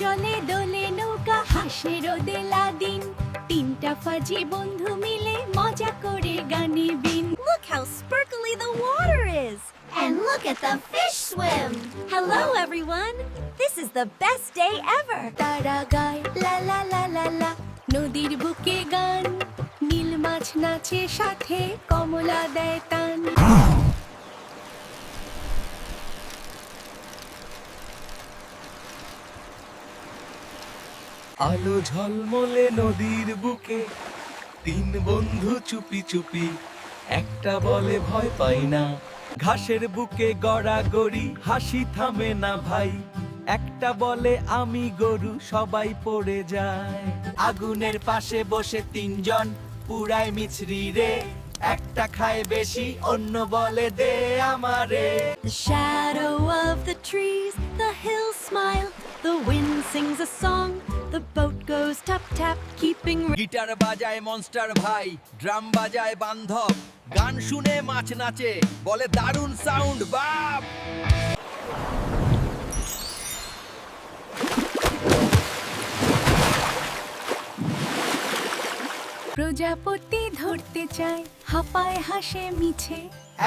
জলে দোলে নৌকা হাসে রোদে লাদিন তিনটা ফাজি বন্ধু মিলে মজা করে গানে বিন Look how sparkly the water is! And look at the fish swim. Hello, everyone! This is the best day ever! তারা গায় লা লা লা লা লা নদীর বুকে গান নীল মাছ নাচে সাথে কমলা দেয় টান আলো ঝলমলে নদীর বুকে। তিন বন্ধু চুপি চুপি একটা বলে ভয় পাই না। ঘাসের বুকে গড়াগড়ি হাসি থামে না ভাই। একটা বলে আমি গরু সবাই পড়ে যায়। আগুনের পাশে বসে তিনজন পুরাই মিছরি রে। একটা খায় বেশি অন্য বলে দে আমারে। The shadow of the trees, the hills smile, the wind sings a song, tap tap, keeping guitar বাজায় মনস্টার ভাই ড্রাম বাজায় বান্ধব গান শুনে মাছ নাচে বলে দারুণ সাউন্ড বাপ! প্রজাপতি ধরতে চায় হাপায় হাসে মিছে।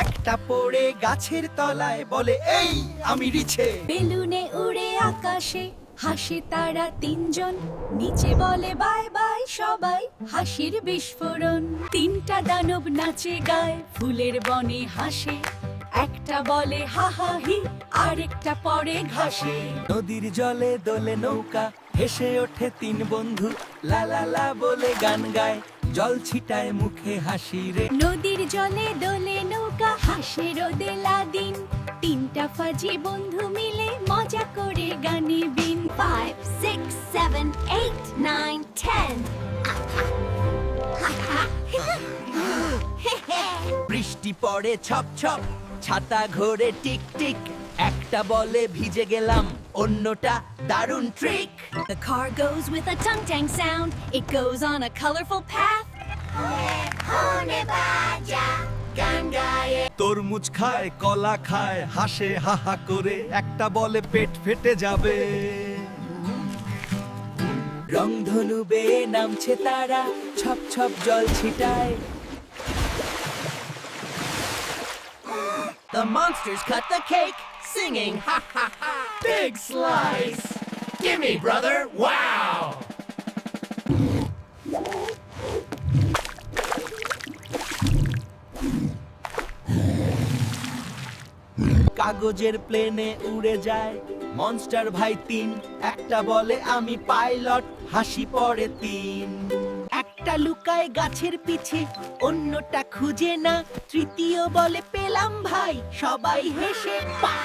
একটা পড়ে গাছের তলায় বলে এই আমি রিছে। বেলুনে উড়ে আকাশে হাসে তারা তিনজন। নিচে বলে বাই বাই সবাই হাসির বিস্ফোরণ। তিনটা দানব নাচে গায় ফুলের বনে হাসে। একটা বলে হা হা হি আরেকটা পরে ঘাসে। নদীর জলে দোলে নৌকা হেসে ওঠে তিন বন্ধু। লা লা লা বলে গান গায় জল ছিটায় মুখে হাসি রে। নদীর জলে দোলে নৌকা হাসে রোদে লাদিন তিনটা ফাজি বন্ধু মিলে মজা করে গানে বিন Five, six, seven, eight, nine, ten. বৃষ্টি পড়ে ছপ ছপ ছাতা ঘোরে টিক টিক একটা বলে ভিজে গেলাম অন্যটা দারুণ trick The car goes with a tongue tang sound, it goes on a colorful path. Hone baja, gangaye. তরমুজ খায় কলা খায় হাসে হাহা করে একটা বলে পেট ফেটে যাবে রংধনু বেয়ে নামছে তারা ছপ ছপ জল ছিটায় The monsters cut the cake, singing ha ha ha. Big slice. Gimme, brother. Wow. কাগজের প্লেনে উড়ে যায়। মনস্টার ভাই তিন, একটা বলে আমি পাইলট, হাসি পড়ে তিন। একটা লুকায় গাছের পিছে, অন্যটা খুঁজে না। তৃতীয় বলে পেলাম ভাই, সবাই হেসে পা।